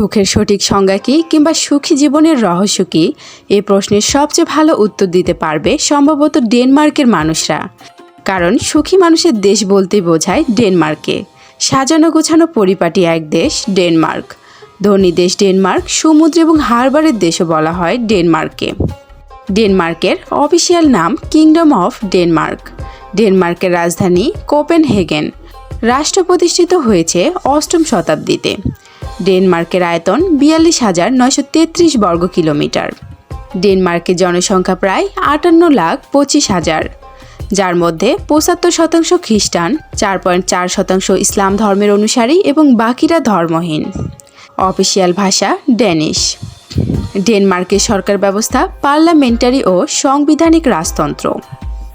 সুখের সঠিক সংজ্ঞা কী কিংবা সুখী জীবনের রহস্য কী? এই প্রশ্নের সবচেয়ে ভালো উত্তর দিতে পারবে সম্ভবত ডেনমার্কের মানুষরা। কারণ সুখী মানুষের দেশ বলতে বোঝায় ডেনমার্কে। সাজানো গোছানো পরিপাটি এক দেশ, ডেনমার্ক। ধনী দেশ ডেনমার্ক, সমুদ্র এবং হারবারের দেশও বলা হয় ডেনমার্কে। ডেনমার্কের অফিসিয়াল নাম কিংডম অফ ডেনমার্ক। ডেনমার্কের রাজধানী কোপেনহেগেন। রাষ্ট্র প্রতিষ্ঠিত হয়েছে অষ্টম শতাব্দীতে। ডেনমার্কের আয়তন বিয়াল্লিশ হাজার নয়শো তেত্রিশ বর্গ কিলোমিটার ডেনমার্কের জনসংখ্যা প্রায় আটান্ন লাখ পঁচিশ হাজার, যার মধ্যে পঁচাত্তর শতাংশ খ্রিস্টান, চার পয়েন্ট চার শতাংশ ইসলাম ধর্মের অনুসারী এবং বাকিরা ধর্মহীন। অফিসিয়াল ভাষা ড্যানিশ ডেনমার্কের সরকার ব্যবস্থা পার্লামেন্টারি ও সাংবিধানিক রাজতন্ত্র।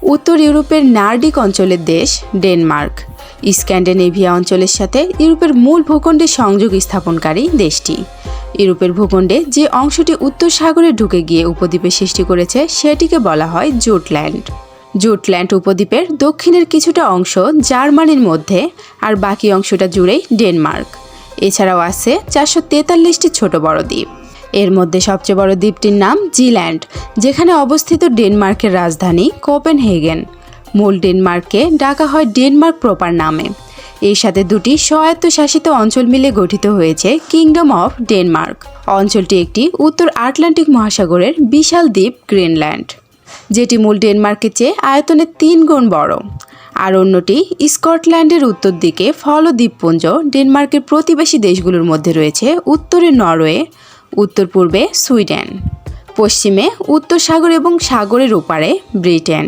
উত্তর ইউরোপের নার্ডিক অঞ্চলের দেশ ডেনমার্ক। স্ক্যান্ডিনেভিয়া অঞ্চলের সাথে ইউরোপের মূল ভূখণ্ডে সংযোগ স্থাপনকারী দেশটি। ইউরোপের ভূখণ্ডে যে অংশটি উত্তর সাগরে ঢুকে গিয়ে উপদ্বীপের সৃষ্টি করেছে, সেটিকে বলা হয় জুটল্যান্ড। জুটল্যান্ড উপদ্বীপের দক্ষিণের কিছুটা অংশ জার্মানির মধ্যে আর বাকি অংশটা জুড়েই ডেনমার্ক। এছাড়াও আছে চারশো তেতাল্লিশটি ছোট বড় দ্বীপ। এর মধ্যে সবচেয়ে বড় দ্বীপটির নাম জিল্যান্ড, যেখানে অবস্থিত ডেনমার্কের রাজধানী কোপেনহেগেন। মূল ডেনমার্ককে ডাকা হয় ডেনমার্ক প্রপার নামে। এর সাথে দুটি স্বায়ত্তশাসিত অঞ্চল মিলে গঠিত হয়েছে কিংডম অফ ডেনমার্ক। অঞ্চলটি একটি উত্তর আটলান্টিক মহাসাগরের বিশাল দ্বীপ গ্রিনল্যান্ড, যেটি মূল ডেনমার্কের চেয়ে আয়তনে তিন গুণ বড়। আর অন্যটি স্কটল্যান্ডের উত্তর দিকে ফল দ্বীপপুঞ্জ ডেনমার্কের প্রতিবেশী দেশগুলোর মধ্যে রয়েছে উত্তরে নরওয়ে উত্তর পূর্বে সুইডেন, পশ্চিমে উত্তর সাগর এবং সাগরের ওপারে ব্রিটেন।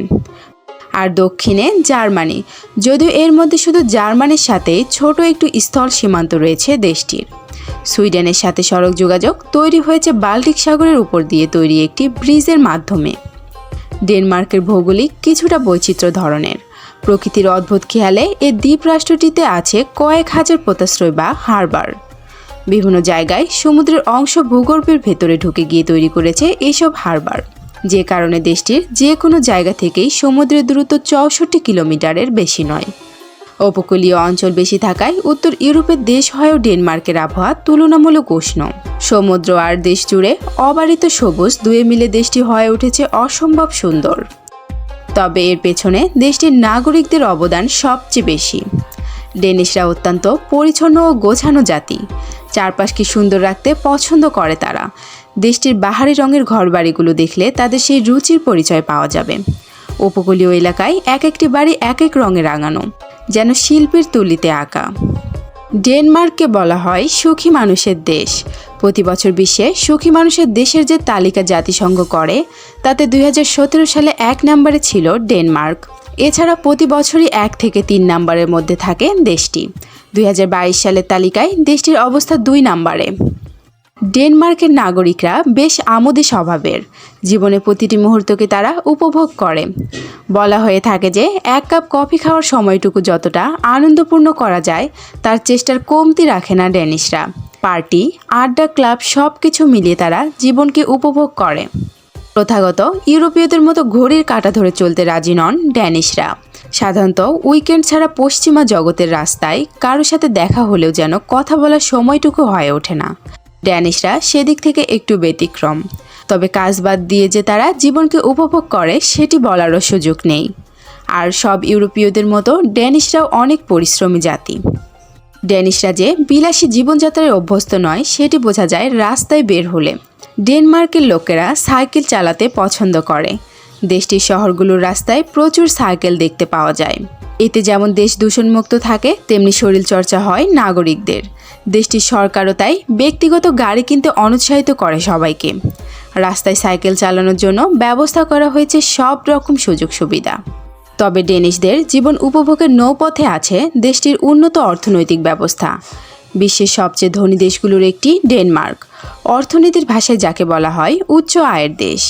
আর দক্ষিণে জার্মানি। যদিও এর মধ্যে শুধু জার্মানির সাথে ছোট একটু স্থল সীমান্ত রয়েছে দেশটির। সুইডেনের সাথে সড়ক যোগাযোগ তৈরি হয়েছে বাল্টিক সাগরের উপর দিয়ে তৈরি একটি ব্রিজের মাধ্যমে। ডেনমার্কের ভৌগোলিক কিছুটা বৈচিত্র্য ধরনের। প্রকৃতির অদ্ভুত খেয়ালে এ দ্বীপ রাষ্ট্রটিতে আছে কয়েক হাজার পোতাশ্রয় বা হারবার। বিভিন্ন জায়গায় সমুদ্রের অংশ ভূগর্ভের ভেতরে ঢুকে গিয়ে তৈরি করেছে এসব হারবার। যে কারণে দেশটির যে কোনো জায়গা থেকেই সমুদ্রের দূরত্ব চৌষট্টি কিলোমিটারের বেশি নয়। উপকূলীয় অঞ্চল বেশি থাকায় উত্তর ইউরোপের দেশ হয়েও ডেনমার্কের আবহাওয়া তুলনামূলক উষ্ণ। সমুদ্র আর দেশ জুড়ে অবারিত সবুজ দুয়ে মিলে দেশটি হয়ে উঠেছে অসম্ভব সুন্দর। তবে এর পেছনে দেশটির নাগরিকদের অবদান সবচেয়ে বেশি। ডেনিশরা অত্যন্ত পরিচ্ছন্ন ও গোছানো জাতি। চারপাশকে সুন্দর রাখতে পছন্দ করে তারা। দেশটির বাহারি রঙের ঘরবাড়িগুলো দেখলে তাদের সেই রুচির পরিচয় পাওয়া যাবে। উপকূলীয় এলাকায় এক একটি বাড়ি এক এক রঙে রাঙানো, যেন শিল্পীর তুলিতে আঁকা। ডেনমার্ককে বলা হয় সুখী মানুষের দেশ। প্রতি বছর বিশ্বে সুখী মানুষের দেশের যে তালিকা জাতিসংঘ করে, তাতে দুই হাজার সতেরো সালে এক নম্বরে ছিল ডেনমার্ক। এছাড়া প্রতি বছরই এক থেকে তিন নম্বরের মধ্যে থাকে দেশটি। দুই হাজার বাইশ সালের তালিকায় দেশটির অবস্থা দুই নম্বরে। ডেনমার্কের নাগরিকরা বেশ আমোদে স্বভাবের। জীবনে প্রতিটি মুহূর্তকে তারা উপভোগ করে। বলা হয়ে থাকে যে, এক কাপ কফি খাওয়ার সময়টুকু যতটা আনন্দপূর্ণ করা যায়, তার চেষ্টার কমতি রাখে না ড্যানিশরা পার্টি, আড্ডা, ক্লাব সব কিছু মিলিয়ে তারা জীবনকে উপভোগ করে। প্রথাগত ইউরোপীয়দের মতো ঘড়ির কাঁটা ধরে চলতে রাজি নন ড্যানিশরা। সাধারণত উইকেন্ড ছাড়া পশ্চিমা জগতের রাস্তায় কারোর সাথে দেখা হলেও যেন কথা বলার সময়টুকু হয়ে ওঠে না। ড্যানিশরা সেদিক থেকে একটু ব্যতিক্রম। তবে কাজ বাদ দিয়ে যে তারা জীবনকে উপভোগ করে সেটি বলারও সুযোগ নেই। আর সব ইউরোপীয়দের মতো ড্যানিশরাও অনেক পরিশ্রমী জাতি। ড্যানিশরা যে বিলাসী জীবনযাত্রায় অভ্যস্ত নয়, সেটি বোঝা যায় রাস্তায় বের হলে। ডেনমার্কের লোকেরা সাইকেল চালাতে পছন্দ করে। দেশটির শহরগুলোর রাস্তায় প্রচুর সাইকেল দেখতে পাওয়া যায়। এতে যেমন দেশ দূষণমুক্ত থাকে, তেমনি শরীরচর্চা হয় নাগরিকদের। দেশটির সরকারও তাই ব্যক্তিগত গাড়ি কিনতে অনুৎসাহিত করে সবাইকে। রাস্তায় সাইকেল চালানোর জন্য ব্যবস্থা করা হয়েছে সব রকম সুযোগ সুবিধা। তবে ডেনিশদের জীবন উপভোগের নৌপথে আছে দেশটির উন্নত অর্থনৈতিক ব্যবস্থা। বিশ্বের সবচেয়ে ধনী দেশগুলোর একটি ডেনমার্ক। অর্থনীতির ভাষায় যাকে বলা হয় উচ্চ আয়ের দেশ।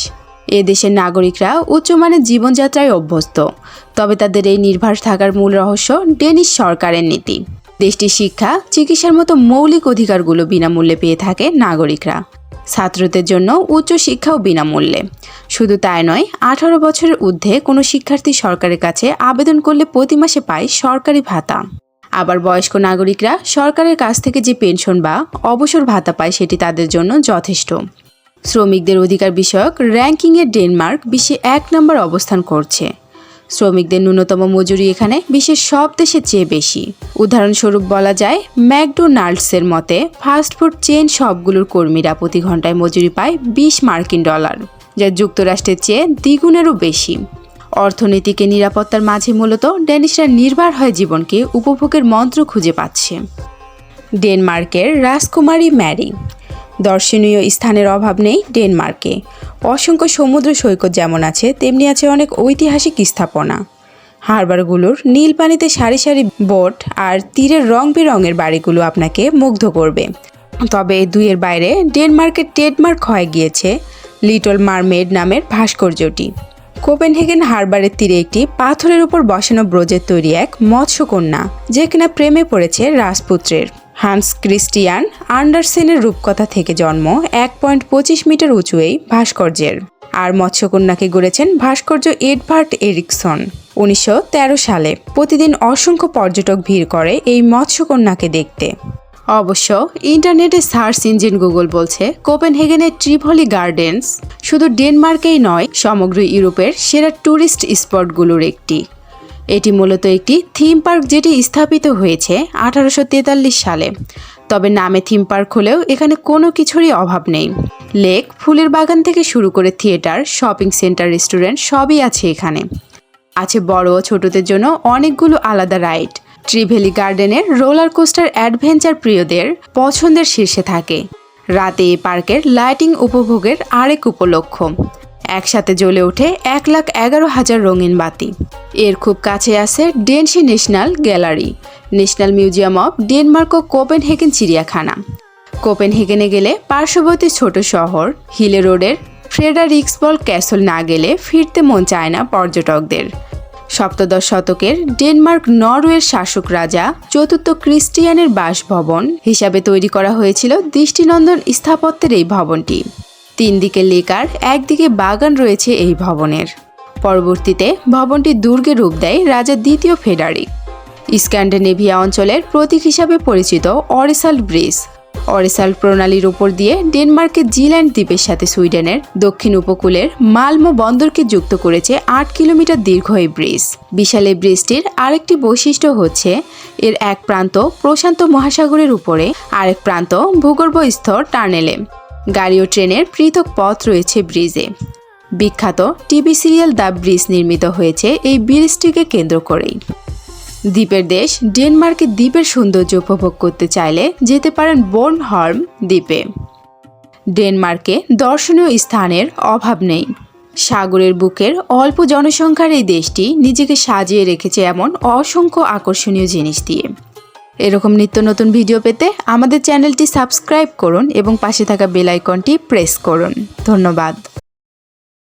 এ দেশের নাগরিকরা উচ্চমানের জীবনযাত্রায় অভ্যস্ত। তবে তাদের এই নির্ভর থাকার মূল রহস্য ডেনিশ সরকারের নীতি। দেশটির শিক্ষা, চিকিৎসার মতো মৌলিক অধিকারগুলো বিনামূল্যে পেয়ে থাকে নাগরিকরা। ছাত্রদের জন্য উচ্চ শিক্ষাও বিনামূল্যে। শুধু তাই নয়, আঠারো বছরের ঊর্ধ্বে কোনো শিক্ষার্থী সরকারের কাছে আবেদন করলে প্রতি মাসে পায় সরকারি ভাতা। আবার বয়স্ক নাগরিকরা সরকারের কাছ থেকে যে পেনশন বা অবসর ভাতা পায় সেটি তাদের জন্য যথেষ্ট। শ্রমিকদের অধিকার বিষয়ক র্যাঙ্কিংয়ে ডেনমার্ক বিশ্বে এক নম্বর অবস্থান করছে। শ্রমিকদের ন্যূনতম মজুরি এখানে বিশ্বের সব দেশের চেয়ে বেশি। উদাহরণস্বরূপ বলা যায়, ম্যাকডোনাল্ডসের মতে ফাস্টফুড চেন সবগুলোর কর্মীরা প্রতি ঘন্টায় মজুরি পায় বিশ মার্কিন ডলার, যা যুক্তরাষ্ট্রের চেয়ে দ্বিগুণেরও বেশি। অর্থনীতিকে নিরাপত্তার মাঝে মূলত ড্যানিশরা নির্ভর হয় জীবনকে উপভোগের মন্ত্র খুঁজে পাচ্ছে। ডেনমার্কের রাজকুমারী ম্যারি। দর্শনীয় স্থানের অভাব নেই ডেনমার্কে। অসংখ্য সমুদ্র সৈকত যেমন আছে, তেমনি আছে অনেক ঐতিহাসিক স্থাপনা। হারবারগুলোর নীল পানিতে সারি সারি বোট আর তীরের রং বেরঙের বাড়িগুলো আপনাকে মুগ্ধ করবে। তবে দুইয়ের বাইরে ডেনমার্কের ট্রেডমার্ক হয়ে গিয়েছে লিটল মারমেড নামের ভাস্কর্যটি। কোপেনহেগেন হারবারের তীরে একটি পাথরের উপর বসানো ব্রোজের তৈরি এক মৎস্যকন্যা, যে কিনা প্রেমে পড়েছে রাজপুত্রের। হান্স ক্রিস্টিয়ান আন্ডারসেনের রূপকথা থেকে জন্ম এক পয়েন্ট পঁচিশ মিটার উঁচু এই ভাস্কর্যের। আর মৎস্যকন্যাকে গড়েছেন ভাস্কর্য এডভার্ট এরিকসন। উনিশশো তেরো সালে প্রতিদিন অসংখ্য পর্যটক ভিড় করে এই মৎস্যকন্যাকে দেখতে। অবশ্য ইন্টারনেটে সার্চ ইঞ্জিন গুগল বলছে, কোপেনহেগেনের ট্রিভলি গার্ডেন্স শুধু ডেনমার্কেই নয়, সমগ্র ইউরোপের সেরা ট্যুরিস্ট স্পটগুলোর একটি। এটি মূলত একটি থিম পার্ক যেটি স্থাপিত হয়েছে আঠারোশো তেতাল্লিশ সালে। তবে নামে থিম পার্ক হলেও এখানে কোনো কিছুরই অভাব নেই। লেক, ফুলের বাগান থেকে শুরু করে থিয়েটার, শপিং সেন্টার, রেস্টুরেন্ট সবই আছে এখানে। আছে বড় ও ছোটদের জন্য অনেকগুলো আলাদা রাইড। ট্রিভেলি গার্ডেনের রোলার কোস্টার অ্যাডভেঞ্চার প্রিয়দের পছন্দের শীর্ষে থাকে। রাতে এই পার্কের লাইটিং উপভোগের আরেক উপলক্ষ। একসাথে জ্বলে ওঠে এক লাখ এগারো হাজার রঙিন বাতি। এর খুব কাছে আছে ডেনসি National Gallery, National Museum of Denmark O Copenhagen চিড়িয়াখানা। কোপেনহেগেনে গেলে পার্শ্ববর্তী ছোট শহর, হিলে রোডের ফ্রেডারিক্সবল ক্যাসল না গেলে ফিরতে মন চায় না পর্যটকদের। সপ্তদশ শতকের ডেনমার্ক, নরওয়ের শাসক রাজা চতুর্থ ক্রিস্টিয়ানের বাসভবন হিসাবে তৈরি করা হয়েছিল দৃষ্টিনন্দন স্থাপত্যের এই ভবনটি। তিন দিকে লেকার, একদিকে বাগান রয়েছে এই ভবনের। পরবর্তীতে ভবনটি দুর্গে রূপ দেয় রাজা দ্বিতীয় ফেডারিক। স্ক্যান্ডিনেভিয়া অঞ্চলের প্রতীক হিসাবে পরিচিত অরিসাল্ট ব্রিজ। অরিসাল্ট প্রণালীর উপর দিয়ে ডেনমার্কের জিল্যান্ড দ্বীপের সাথে সুইডেনের দক্ষিণ উপকূলের মালমো বন্দরকে যুক্ত করেছে আট কিলোমিটার দীর্ঘ এই ব্রিজ। বিশাল এই ব্রিজটির আরেকটি বৈশিষ্ট্য হচ্ছে, এর এক প্রান্ত প্রশান্ত মহাসাগরের উপরে, আরেক প্রান্ত ভূগর্ভস্থ টানেলে গাড়ি ও ট্রেনের পৃথক পথ রয়েছে ব্রিজে। বিখ্যাত টিভি সিরিয়াল দ্য ব্রিজ নির্মিত হয়েছে এই ব্রিজটিকে কেন্দ্র করেই। দ্বীপের দেশ ডেনমার্কের দ্বীপের সৌন্দর্য উপভোগ করতে চাইলে যেতে পারেন বোর্নহর্ম দ্বীপে। ডেনমার্কে দর্শনীয় স্থানের অভাব নেই। সাগরের বুকের অল্প জনসংখ্যার এই দেশটি নিজেকে সাজিয়ে রেখেছে এমন অসংখ্য আকর্ষণীয় জিনিস দিয়ে। এরকম নিত্য নতুন ভিডিও পেতে আমাদের চ্যানেলটি সাবস্ক্রাইব করুন এবং পাশে থাকা বেল আইকনটি প্রেস করুন। ধন্যবাদ।